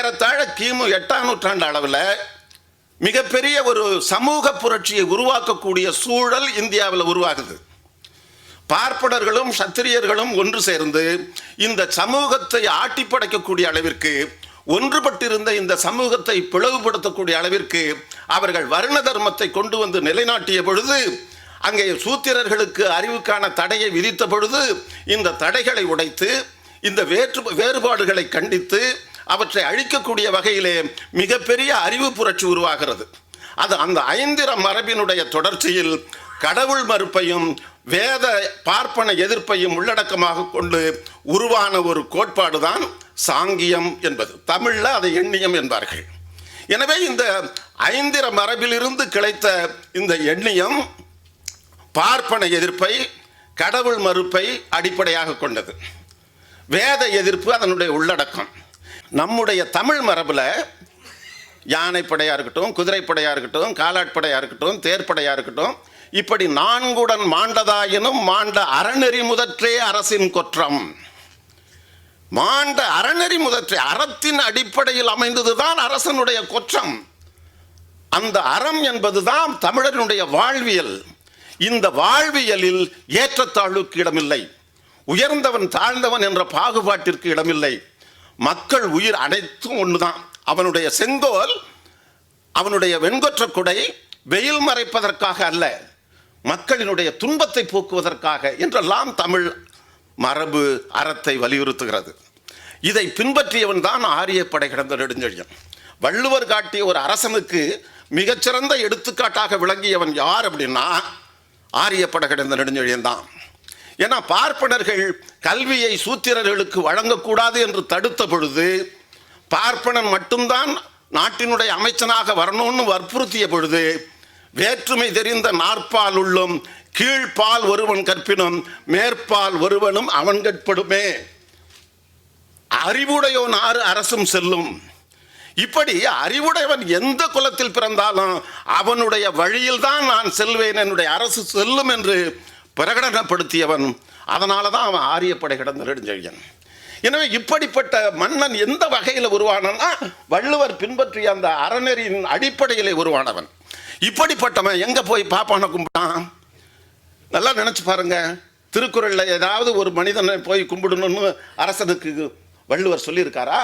ஏறத்தாழ கிமு எட்டாம் நூற்றாண்டு அளவில் மிகப்பெரிய ஒரு சமூக புரட்சியை உருவாக்கக்கூடிய சூழல் இந்தியாவில் உருவாகுது. பார்ப்பனர்களும் சத்திரியர்களும் ஒன்று சேர்ந்து இந்த சமூகத்தை ஆட்டி படைக்கக்கூடிய அளவிற்கு ஒன்றுபட்டிருந்த இந்த சமூகத்தை பிளவுபடுத்தக்கூடிய அளவிற்கு அவர்கள் வருண தர்மத்தை கொண்டு வந்து நிலைநாட்டிய பொழுது அங்கே சூத்திரர்களுக்கு அறிவுக்கான தடையை விதித்த பொழுது இந்த தடைகளை உடைத்து இந்த வேற்று வேறுபாடுகளை கண்டித்து அவற்றை அழிக்கக்கூடிய வகையிலே மிகப்பெரிய அறிவு புரட்சி உருவாகிறது. அது அந்த ஐந்திர மரபினுடைய தொடர்ச்சியில் கடவுள் மறுப்பையும் வேத பார்ப்பன எதிர்ப்பையும் உள்ளடக்கமாக கொண்டு உருவான ஒரு கோட்பாடு தான் சாங்கியம் என்பது. தமிழில் அதை எண்ணியம் என்பார்கள். எனவே இந்த ஐந்திர மரபிலிருந்து கிளைத்த இந்த எண்ணியம் பார்ப்பன எதிர்ப்பை கடவுள் மறுப்பை அடிப்படையாக கொண்டது. வேத எதிர்ப்பு அதனுடைய உள்ளடக்கம். நம்முடைய தமிழ் மரபில் யானைப்படையாக இருக்கட்டும் குதிரைப்படையாக இருக்கட்டும் காலாட்படையாக இருக்கட்டும் தேர்ப்படையாக இருக்கட்டும் இப்படி நான்குடன் மாண்டதாயினும் மாண்ட அறநெறி முதற்றே அரசின் குற்றம். மாண்ட அறநெறி முதற்றே அறத்தின் அடிப்படையில் அமைந்ததுதான் அரசனுடைய குற்றம். அந்த அறம் என்பதுதான் தமிழனுடைய வாழ்வியல். இந்த வாழ்வியலில் ஏற்றத்தாழ்வுக்கு இடமில்லை. உயர்ந்தவன் தாழ்ந்தவன் என்ற பாகுபாட்டிற்கு இடமில்லை. மக்கள் உயிர் அனைத்தும் ஒன்றுதான் அவனுடைய செங்கோல் அவனுடைய வெண்கொற்ற குடை வெயில் மறைப்பதற்காக அல்ல மக்களினுடைய துன்பத்தை போக்குவதற்காக என்றெல்லாம் தமிழ் மரபு அறத்தை வலியுறுத்துகிறது. இதை பின்பற்றியவன் தான் ஆரியப்படை கிடந்த நெடுஞ்செழியன். வள்ளுவர் காட்டிய ஒரு அரசனுக்கு மிகச்சிறந்த எடுத்துக்காட்டாக விளங்கியவன் யார் அப்படின்னா ஆரியப்படை கிடந்த நெடுஞ்செழியன் தான். ஏன்னா பார்ப்பனர்கள் கல்வியை சூத்திரர்களுக்கு வழங்கக்கூடாது என்று தடுத்த பொழுது பார்ப்பனன் மட்டும்தான் நாட்டினுடைய அமைச்சனாக வரணும்னு வற்புறுத்திய பொழுது வேற்றுமை தெரிந்த நாற்பால் உள்ளும் கீழ்ப்பால் ஒருவன் கற்பினும் மேற்பால் ஒருவனும் அவன் கற்படுமே. அறிவுடையோன் ஆறு அரசும் செல்லும். இப்படி அறிவுடையவன் எந்த குலத்தில் பிறந்தாலும் அவனுடைய வழியில் தான் நான் செல்வேன் என்னுடைய அரசு செல்லும் என்று பிரகடனப்படுத்தியவன். அதனால தான் அவன் ஆரியப்படை கிடந்த நெடுஞ்செழியன். எனவே இப்படிப்பட்ட மன்னன் எந்த வகையில் உருவானன்னா வள்ளுவர் பின்பற்றிய அந்த அறநெறியின் அடிப்படையிலே உருவானவன். இப்படிப்பட்டவன் எங்கே போய் பாப்பான கும்பிட்டான்? நல்லா நினச்சி பாருங்க. திருக்குறளில் ஏதாவது ஒரு மனிதனை போய் கும்பிடணும்னு அரசனுக்கு வள்ளுவர் சொல்லியிருக்காரா?